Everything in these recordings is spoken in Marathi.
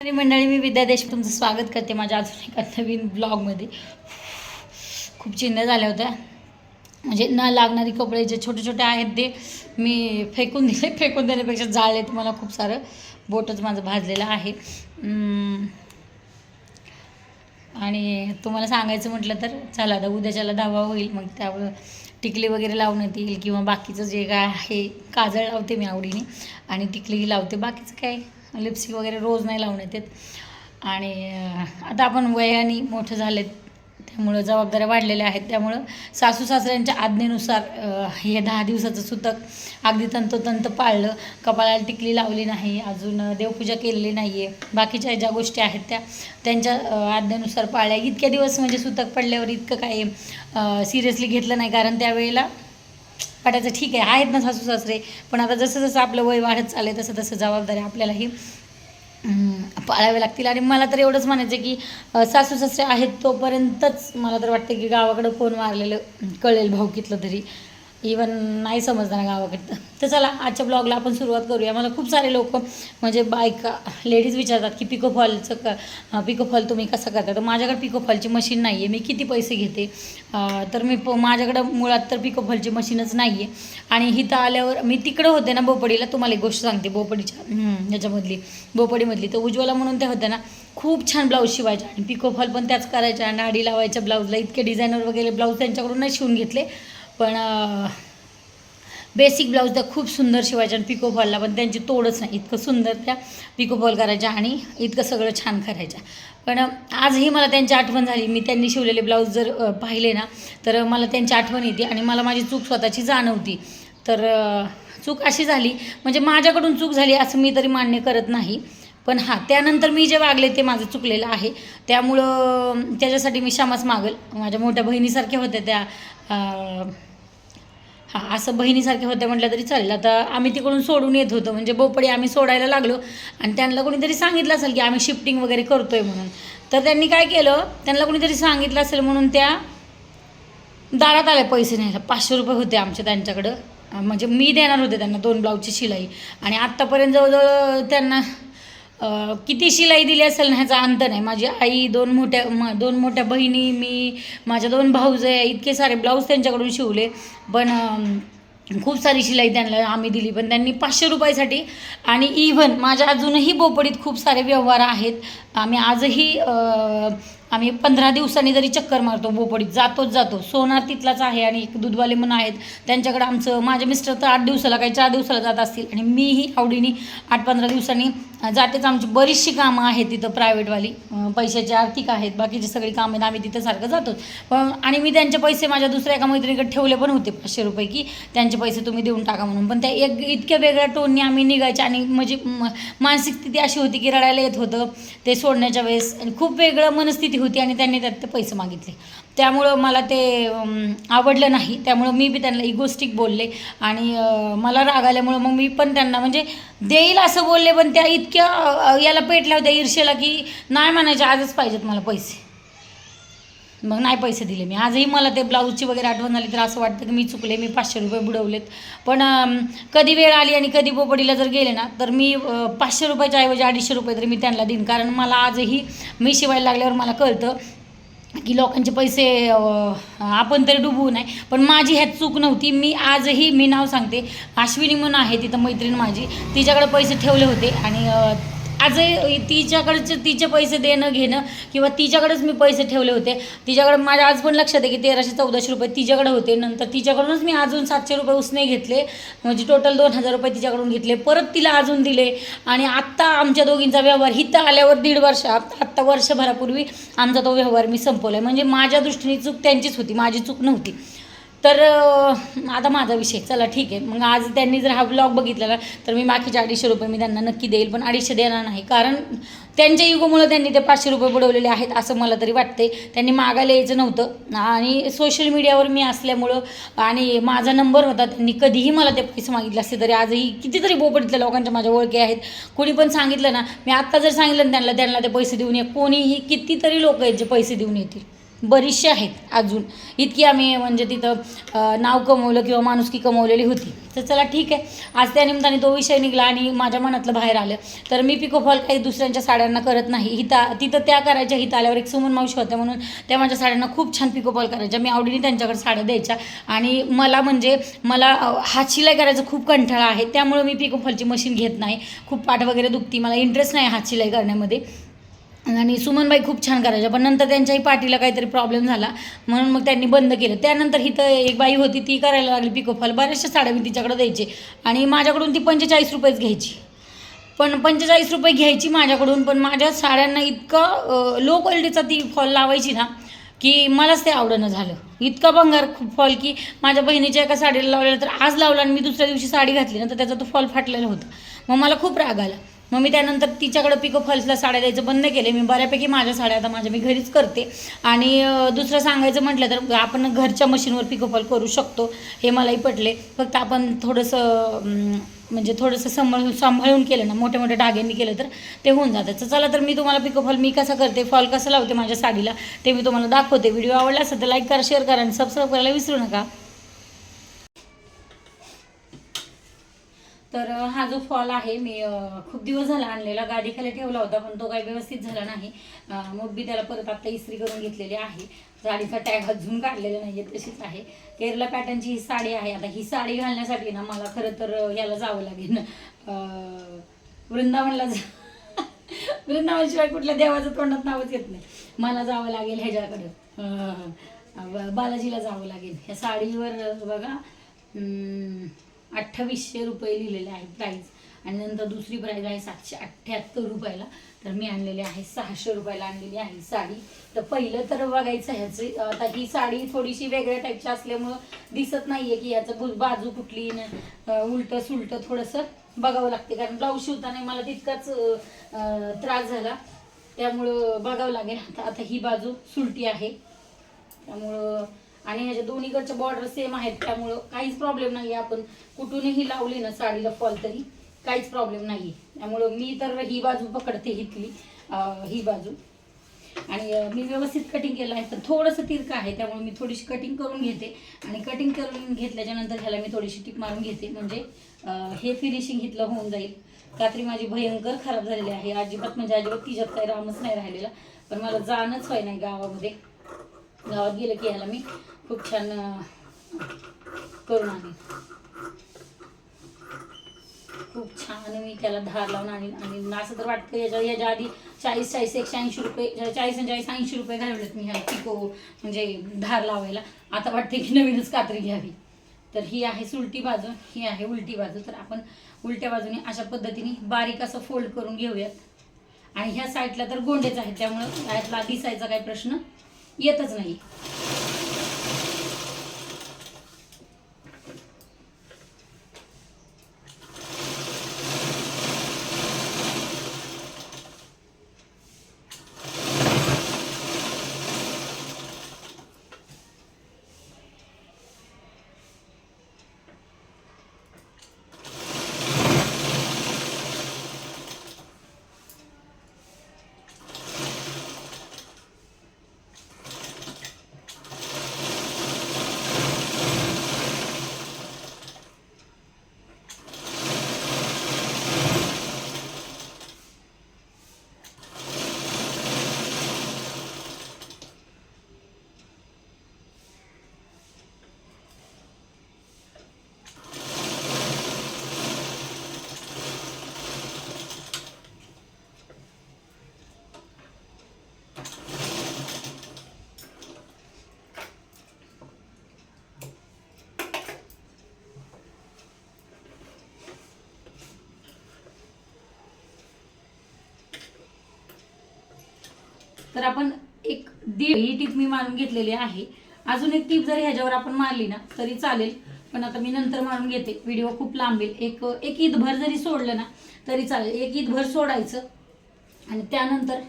आणि मंडळी मी विद्या देश तुमचं स्वागत करते माझ्या अजून एका नवीन ब्लॉगमध्ये. खूप चिन्ह झाल्या होत्या. म्हणजे न लागणारी कपडे जे छोटे छोटे आहेत ते मी फेकून दिले. फेकून देण्यापेक्षा जाळले मला खूप सारं बोटच माझं भाजलेलं आहे. आणि तुम्हाला सांगायचं म्हटलं तर चला आता उद्याच्याला धावा होईल मग त्यावर टिकली वगैरे लावण्यात येईल किंवा बाकीचं जे काय आहे काजळ लावते मी आवडीने. आणि टिकलीही लावते. बाकीचं काय? लिपस्टिक वगैरे रोज नाही लावण्यात येत आणि आता आपण वयाने मोठं झालेत त्यामुळं जबाबदाऱ्या वाढलेल्या आहेत. त्यामुळं सासू सासऱ्यांच्या आज्ञेनुसार हे दहा दिवसाचं सुतक अगदी तंतोतंत पाळलं. कपाळाला टिकली लावली नाही अजून देवपूजा केलेली नाही आहे बाकीच्या ज्या गोष्टी आहेत त्या त्यांच्या आज्ञेनुसार पाळल्या. इतक्या दिवस म्हणजे सुतक पडल्यावर इतकं काही सिरियसली घेतलं नाही. कारण त्यावेळेला वाटायचं ठीक आहे आहेत ना सासू सासरे पण आता जसं जसं आपलं वय वाढत चाललं तसं तसं जबाबदारी आपल्यालाही अं, पाळावे लागतील. आणि मला तर एवढंच म्हणायचं आहे की सासू सासरे आहेत तोपर्यंतच मला तर वाटतं की गावाकडं फोन मारलेलं कळेल भाऊकीतलं तरी. इवन नाही समजणार गावाकडं तर चला आजच्या ब्लॉगला आपण सुरुवात करूया. मला खूप सारे लोक म्हणजे बायका लेडीज विचारतात की पिको फॉलचं क पिको फॉल तुम्ही कसं करता? तर माझ्याकडे पिको फॉलची मशीन नाही आहे मी किती पैसे घेते? तर मी प माझ्याकडं मुळात तर पिको फॉलची मशीनच नाही आहे आणि इथं आल्यावर मी तिकडं होते ना बोपडीला तुम्हाला एक गोष्ट सांगते. बोपडीच्या याच्यामधली बोपडीमधली तर उज्ज्वला म्हणून त्या होत्या ना खूप छान ब्लाऊज शिवायच्या. आणि पिको फॉल पण त्याच करायच्या. नाडी लावायच्या ब्लाऊजला इतके डिझायनर वगैरे ब्लाऊज त्यांच्याकडून नाही शिवून घेतले. पण बेसिक ब्लाऊज त्या खूप सुंदर शिवायच्या आणि पिको फॉलला पण त्यांची तोडच नाही. इतकं सुंदर त्या पिको फॉल करायच्या आणि इतकं सगळं छान करायच्या. पण आजही मला त्यांची आठवण झाली. मी त्यांनी शिवलेले ब्लाऊज जर पाहिले ना तर मला त्यांची आठवण येते आणि मला माझी चूक स्वतःची जाणवती. तर चूक अशी झाली. म्हणजे माझ्याकडून चूक झाली असं मी तरी मान्य करत नाही. पण हां त्यानंतर मी जे वागले ते माझं चुकलेलं आहे. त्यामुळं त्याच्यासाठी मी क्षमाच मागल. माझ्या मोठ्या बहिणीसारख्या होत्या त्या हां असं बहिणीसारखे होते म्हटलं तरी चालेल. आता आम्ही तिकडून सोडून येत होतो. म्हणजे बोपडी आम्ही सोडायला लागलो. आणि त्यांना कोणीतरी सांगितलं असेल की आम्ही शिफ्टिंग वगैरे करतोय म्हणून. तर त्यांनी काय केलं? त्यांना कोणीतरी सांगितलं असेल म्हणून त्या दारात आले पैसे न्यायला. पाचशे रुपये होते आमचे त्यांच्याकडं. म्हणजे मी देणार होते त्यांना दोन ब्लाऊजची शिलाई. आणि आत्तापर्यंत जवळजवळ त्यांना किती शिलाई दिली असेल ना ह्याचा अंत नाही. माझी आई दोन मोठ्या म दोन मोठ्या बहिणी मी माझ्या दोन भाऊजे इतके सारे ब्लाऊज त्यांच्याकडून शिवले. पण खूप सारी शिलाई त्यांना आम्ही दिली. पण त्यांनी पाचशे रुपयासाठी आणि इव्हन माझ्या अजूनही बोपडीत खूप सारे व्यवहार आहेत. आम्ही आजही आम्ही पंधरा दिवसांनी जरी चक्कर मारतो बोपडीत जातोच जातो. सोनार तिथलाच आहे आणि एक दूधवाले म्हणून आहेत. त्यांच्याकडे आमचं माझे मिस्टर तर आठ दिवसाला काही चार दिवसाला जात असतील. आणि मीही आवडीने आठ पंधरा दिवसांनी जातेच आमची बरीचशी कामं आहेत तिथं प्रायव्हेटवाली पैशाचे पैशाची आर्थिक आहेत बाकीची सगळी कामं आहेत आम्ही तिथं सारखं जातो पण आणि मी त्यांचे पैसे माझ्या दुसऱ्या एका मैत्रिणीकडे ठेवले पण होते पाचशे रुपये की त्यांचे पैसे तुम्ही देऊन टाका म्हणून. पण त्या एक इतक्या वेगळ्या टोननी आम्ही निघायचे आणि म्हणजे मानसिक स्थिती अशी होती की रडायला येत होतं. ते सोडण्याच्या वेळेस आणि खूप वेगळं मनस्थिती होती आणि त्यांनी त्यात ते पैसे मागितले. त्यामुळं मला ते आवडलं नाही. त्यामुळं मी बी त्यांना इगोस्टिक बोलले. आणि मला राग आल्यामुळं मग मी पण त्यांना म्हणजे देईल असं बोलले पण त्या इतक्या याला पेटल्या होत्या ईर्षेला की नाही म्हणायचे आजच पाहिजेत मला पैसे. मग नाही पैसे दिले मी. आजही मला ते ब्लाऊजची वगैरे आठवण झाली तर असं वाटतं की मी चुकले मी पाचशे रुपये बुडवलेत. पण कधी वेळ आली आणि कधी बोपडीला जर गेले ना तर मी पाचशे रुपयाच्या ऐवजी अडीचशे रुपये तरी मी त्यांना देईन. कारण मला आजही मी शिवायला लागल्यावर मला कळतं की लोकांचे पैसे आपण तरी डुबवू नये. पण माझी ह्यात चूक नव्हती. मी आजही मी नाव सांगते अश्विनी म्हणून आहे तिथं मैत्रीण माझी. तिच्याकडे पैसे ठेवले होते आणि आज आजही तिच्याकडचे तिचे पैसे देणं घेणं किंवा तिच्याकडेच मी पैसे ठेवले होते. तिच्याकडे माझ्या आज पण लक्षात आहे की तेराशे चौदाशे रुपये तिच्याकडे होते. नंतर तिच्याकडूनच मी अजून सातशे रुपये उसने घेतले. म्हणजे टोटल दोन हजार रुपये तिच्याकडून घेतले. परत तिला अजून दिले. आणि आत्ता आमच्या दोघींचा व्यवहार हिथं आल्यावर दीड वर्ष आत्ता वर्षभरापूर्वी आमचा तो व्यवहार मी संपवला आहे म्हणजे माझ्या दृष्टीने चूक त्यांचीच होती माझी चूक नव्हती. तर आता माझा विषय चला ठीक आहे. मग आज त्यांनी जर हा ब्लॉग बघितला तर मी बाकीचे अडीचशे रुपये मी त्यांना नक्की देईल पण अडीचशे देणार नाही. कारण त्यांच्या युगोमुळं त्यांनी ते पाचशे रुपये बुडवलेले आहेत असं मला तरी वाटते त्यांनी मागायला यायचं नव्हतं. आणि सोशल मीडियावर मी असल्यामुळं आणि माझा नंबर होता त्यांनी कधीही मला ते पैसे मागितले असते तरी आजही कितीतरी बोपडीतल्या लोकांच्या माझ्या ओळखी आहेत. कोणी पण सांगितलं ना मी आत्ता जर सांगितलं ना त्यांना त्यांना ते पैसे देऊन ये कोणीही कितीतरी लोक आहेत जे पैसे देऊन येतील. बरीचशी आहेत अजून. इतकी आम्ही म्हणजे तिथं नाव कमवलं किंवा माणुसकी कमवलेली होती. तर चला ठीक आहे. आज त्या निमित्ताने तो विषय निघाला आणि माझ्या मनातलं बाहेर आलं. तर मी पिकोफॉल काही दुसऱ्यांच्या साड्यांना करत नाही. हिता तिथं त्या करायच्या हिता आल्यावर एक सुमन मावशी होत्या म्हणून त्या माझ्या साड्यांना खूप छान पिकोफॉल करायच्या. मी आवडीने त्यांच्याकडे साड्या द्यायच्या. आणि मला म्हणजे मला हात शिलाई करायचा खूप कंटाळा आहे. त्यामुळे मी पिकोफॉलची मशीन घेत नाही. खूप पाठ वगैरे दुखती. मला इंटरेस्ट नाही हात शिलाई करण्यामध्ये. आणि सुमनबाई खूप छान करायच्या पण नंतर त्यांच्याही पाठीला काहीतरी प्रॉब्लेम झाला. म्हणून मग त्यांनी बंद केलं. त्यानंतर हिथं एक बाई होती ती करायला लागली पिकोफॉल बऱ्याचशा साड्या मी तिच्याकडे द्यायचे. आणि माझ्याकडून ती पंचेचाळीस रुपयेच घ्यायची. पण पंचेचाळीस रुपये घ्यायची माझ्याकडून पण माझ्या साड्यांना इतकं लो क्वालिटीचा ती फॉल लावायची ना की मलाच ते आवडणं झालं. इतका भंगार फॉल की माझ्या बहिणीच्या एका साडीला लावलेला तर आज लावला आणि मी दुसऱ्या दिवशी साडी घातली ना तर त्याचा तो फॉल फाटलेला होता. मग मला खूप राग आला. मग मी त्यानंतर तिच्याकडं पिको फॉल्सला साड्या द्यायचं बंद केले मी बऱ्यापैकी माझ्या साड्या आता माझ्या मी घरीच करते. आणि दुसरं सांगायचं म्हटलं तर आपण घरच्या मशीनवर पिको फॉल करू शकतो. हे मलाही पटले फक्त आपण थोडंसं म्हणजे थोडंसं सांभाळून सांभाळून केलं ना मोठ्या मोठ्या डाग्यांनी केलं तर ते होऊन जातं. तर चला तर मी तुम्हाला पिको फॉल मी कसं करते फॉल कसं लावते माझ्या साडीला ते मी तुम्हाला दाखवते. व्हिडिओ आवडला असेल तर लाईक करा शेअर करा आणि सबस्क्राईब करायला विसरू नका. तर हा जो फॉल आहे मी खूप दिवस झाला आणलेला गाडीखाली ठेवला होता पण तो काही व्यवस्थित झाला नाही. मग मी त्याला परत आता इस्त्री करून घेतलेली आहे. साडीचा टॅग अजून काढलेला नाही आहे तशीच आहे. केरला पॅटर्नची ही साडी आहे. आता ही साडी घालण्यासाठी ना मला खरं तर याला जावं लागेल. वृंदावनला जा वृंदावनशिवाय कुठल्या देवाचं तोंडात नावच येत नाही. मला जावं लागेल ह्याच्याकडं. बालाजीला जावं लागेल. ह्या साडीवर बघा. अठ्ठावीसशे रुपये लिहिलेले आहे प्राईज आणि नंतर दुसरी प्राईज आहे सातशे अठ्ठ्याहत्तर रुपयाला. तर मी आणलेली आहे सहाशे रुपयाला आणलेली आहे साडी. तर पहिलं तर बघायचं ह्याची आता ही साडी थोडीशी वेगळ्या टाईपची असल्यामुळं दिसत नाहीये की याचं बाजू कुठली उलटं उलट सुलट थोडंसं बघावं लागते. कारण ब्लाऊज शिवताना मला तितकाच त्रास झाला. त्यामुळं बघावं लागेल. आता आता ही बाजू सुलटी आहे. त्यामुळं आणि ह्याच्या दोन्हीकडच्या बॉर्डर सेम आहेत त्यामुळं काहीच प्रॉब्लेम नाही आपण कुठूनही लावली ना साडीला फॉल तरी काहीच प्रॉब्लेम नाही त्यामुळं मी तर ही बाजू पकडते इथली ही बाजू. आणि मी व्यवस्थित कटिंग केलं आहे तर थोडंसं तिरकं आहे त्यामुळे मी थोडीशी कटिंग करून घेते. आणि कटिंग करून घेतल्याच्या नंतर ह्याला मी थोडीशी टिप मारून घेते. म्हणजे हे फिनिशिंग इथलं होऊन जाईल. रात्री माझी भयंकर खराब झालेली आहे. अजिबात म्हणजे अजिबात तिच्यात काही रामच नाही राहिलेला. पण मला जाणंच होय नाही गावामध्ये. गावात गेलं की ह्याला मी खूप छान करून आणीन. खूप छान मी त्याला धार लावून आणीन. आणि असं तर वाटतं याच्या याच्या आधी चाळीस चाळीस एकशे ऐंशी रुपये चाळीस चाळीस ऐंशी रुपये घालवलेत मी ह्या पिको म्हणजे धार लावायला. आता वाटते की नवीनच कात्री घ्यावी. तर ही आहे सुलटी बाजू ही आहे उलटी बाजू. तर आपण उलट्या बाजूने अशा पद्धतीने बारीक असं फोल्ड करून घेऊयात. आणि ह्या साईडला तर गोंडेच आहेत त्यामुळं यातला दिसायचा काही प्रश्न येतच नाही. तर आपण एक दीड ही टीप मी मारून घेतलेली आहे. अजून एक टीप जरी ह्याच्यावर आपण मारली ना तरी चालेल. पण आता मी नंतर मारून घेते. व्हिडिओ खूप लांबेल एक एक ईदभर जरी सोडलं ना तरी चालेल. एक ईदभर सोडायचं आणि त्यानंतर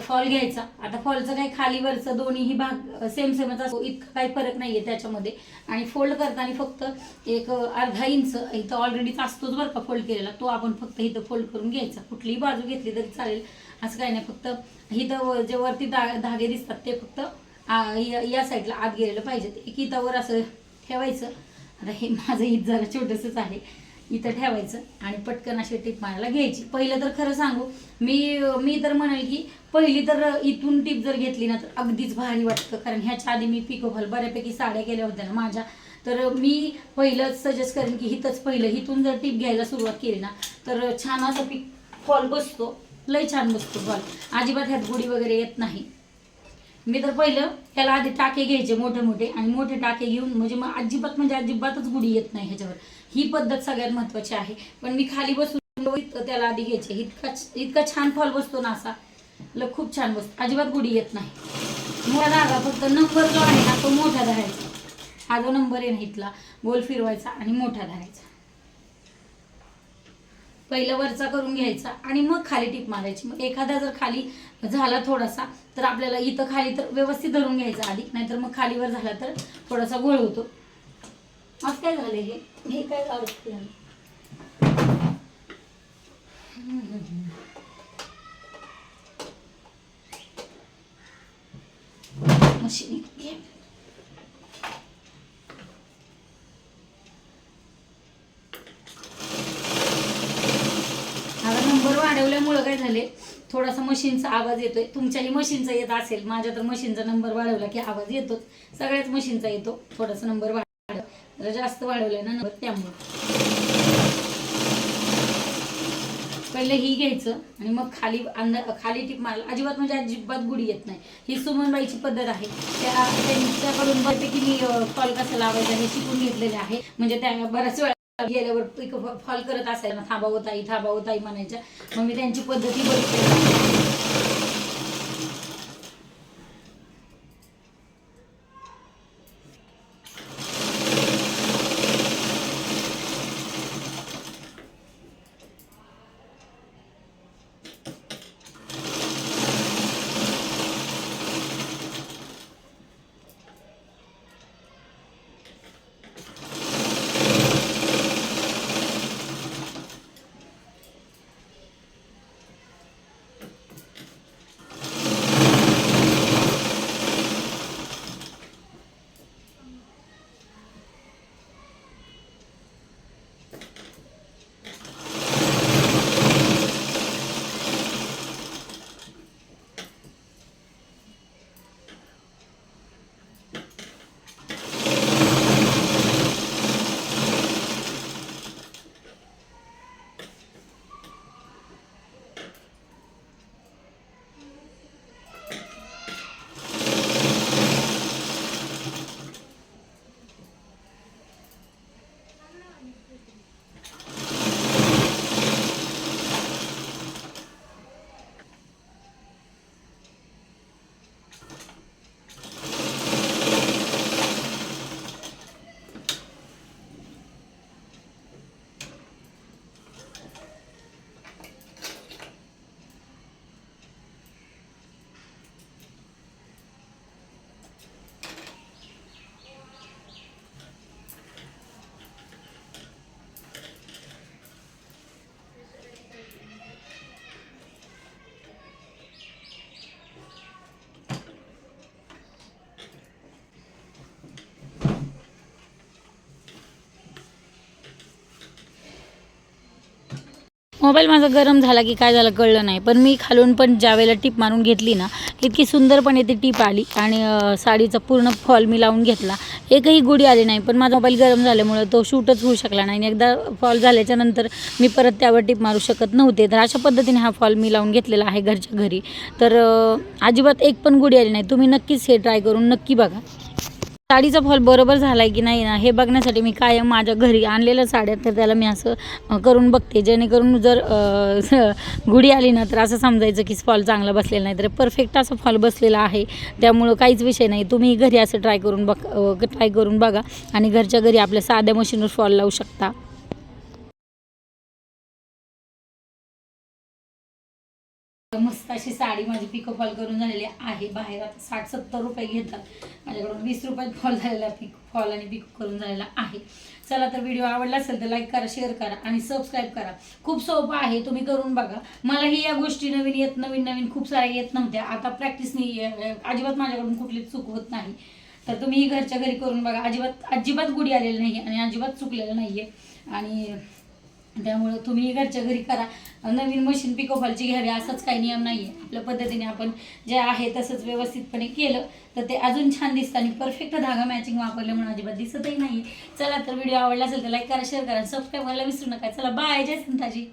फॉल घ्यायचा. आता फॉलचं काही खाली वरचं दोन्हीही भाग सेम सेमच असतो. इतका काही फरक नाहीये त्याच्यामध्ये. आणि फोल्ड करताना फक्त एक अर्धा इंच इथं ऑलरेडीच असतोच बरं का फोल्ड केलेला. तो आपण फक्त इथं फोल्ड करून घ्यायचा. कुठलीही बाजू घेतली तरी चालेल. असं काही नाही. फक्त इथं जे वरती धा धागे दिसतात ते फक्त आ, या या साईडला आत गेलेलं पाहिजे. एक हितावर असं ठेवायचं. आता हे माझं हित जरा छोटंसंच आहे. इथं ठेवायचं आणि पटकन अशी टीप मारायला घ्यायची. पहिलं तर खरं सांगू मी मी तर म्हणेल की पहिली तर इथून टीप जर घेतली ना तर अगदीच भारी वाटतं. कारण ह्याच्या आधी मी पिकोफॉल बऱ्यापैकी साड्या केल्या होत्या ना माझ्या. तर मी पहिलंच सजेस्ट करेन की हिथंच पहिलं हिथून जर टीप घ्यायला सुरुवात केली ना तर छान असं पीक फॉल बसतो. लय छान बसतो बॉल अजिबात ह्यात गुढी वगैरे येत नाही. मी तर पहिलं त्याला आधी टाके घ्यायचे मोठे मोठे आणि मोठे टाके घेऊन म्हणजे मग अजिबात म्हणजे अजिबातच गुढी येत नाही ह्याच्यावर. ही पद्धत सगळ्यात महत्वाची आहे. पण मी खाली बसून इतकं त्याला आधी घ्यायचे. इतका इतका छान फॉल बसतो ना असा. ल खूप छान बसतो. अजिबात गुढी येत नाही. मोठा धागा फक्त नंबर जो आहे ना तो मोठा धरायचा. हा जो नंबर आहे ना इथला गोल फिरवायचा आणि मोठा धरायचा. पहिलं वरचा करून घ्यायचा आणि मग खाली टीप मारायची. मग एखादा जर खाली झाला थोडासा तर आपल्याला इथं खाली तर व्यवस्थित धरून घ्यायचा आधी नाहीतर मग खालीवर झाला तर थोडासा गोळ होतो. असं काय झाले हे? हे काय अडकलं मशीन घे आता नंबर काय झाले? थोडासा मशीनचा आवाज येतोय. तुमच्याही मशीनचा येत असेल. माझ्या तर मशीनचा नंबर वाढवला की आवाज येतोच. सगळ्याच मशीनचा येतो. थोडासा नंबर वाढ जरा जास्त वाढवलाय ना नंबर त्यामुळे. पहिलं ही घ्यायचं आणि मग खाली अंदर खाली टिप मारायला. अजिबात म्हणजे अजिबात गुढी येत नाही. ही सुमनबाईची पद्धत आहे. त्या त्यांच्याकडून बऱ्यापैकी मी कॉल कसा लावायचा हे शिकून घेतलेले आहे. म्हणजे त्या बऱ्याच वेळा गेल्यावर पिक फॉल करत असायला थांबावं ताई थांबावं ताई म्हणायच्या. मग मी त्यांची पद्धती बघितली. मोबाईल माझा गरम झाला की काय झालं कळलं नाही. पण मी खालून पण ज्यावेळेला टीप मारून घेतली ना इतकी सुंदरपणे ती टीप आली आणि साडीचा पूर्ण फॉल मी लावून घेतला. एकही गुढी आली नाही पण माझा मोबाईल गरम झाल्यामुळं तो शूटच होऊ शकला नाही आणि एकदा फॉल झाल्याच्यानंतर मी परत त्यावर टीप मारू शकत नव्हते. तर अशा पद्धतीने हा फॉल मी लावून घेतलेला आहे घरच्या घरी. तर अजिबात एक पण गुढी आली नाही. तुम्ही नक्कीच हे ट्राय करून नक्की बघा. साडीचा फॉल बरोबर झाला आहे की नाही ना हे बघण्यासाठी मी कायम माझ्या घरी आणलेल्या साड्या तर त्याला मी असं करून बघते. जेणेकरून जर स- गुढी आली ना तर असं समजायचं की फॉल चांगला बसलेला नाही तर परफेक्ट असं फॉल बसलेला आहे. त्यामुळं काहीच विषय नाही. तुम्ही घरी असं ट्राय करून बघ ट्राय करून बघा आणि घरच्या घरी आपल्या साध्या मशीनवर फॉल लावू शकता. मस्त अशी साडी माझी पिको फॉल करून झालेली आहे. बाहेर आता साठ सत्तर रुपये घेतात. माझ्याकडून वीस रुपयात फॉल झालेला पिक फॉल आणि पिको करून झालेला आहे. चला तर व्हिडिओ आवडला असेल तर लाईक करा शेअर करा आणि सबस्क्राईब करा. खूप सोपं आहे तुम्ही करून बघा. मलाही या गोष्टी नवीन येत नवीन नवीन खूप साऱ्या येत नव्हत्या. आता प्रॅक्टिसनी अजिबात माझ्याकडून कुठलीच चूक होत नाही. तर तुम्हीही घरच्या घरी करून बघा. अजिबात अजिबात गुढी आलेली नाही आणि अजिबात चुकलेलं नाही आहे आणि त्यामुळं तुम्ही घरच्या घरी करा. नवीन मशीन पिकोफॉलची घ्यावी असाच काही नियम नाही आहे आपल्या पद्धतीने आपण जे आहे तसंच व्यवस्थितपणे केलं तर ते अजून छान दिसतं आणि परफेक्ट धागा मॅचिंग वापरल्यामुळे अजिबात दिसतही नाही चला तर व्हिडिओ आवडला असेल तर लाईक करा शेअर करा सबस्क्राईब करायला विसरू नका. चला बाय जय संताजी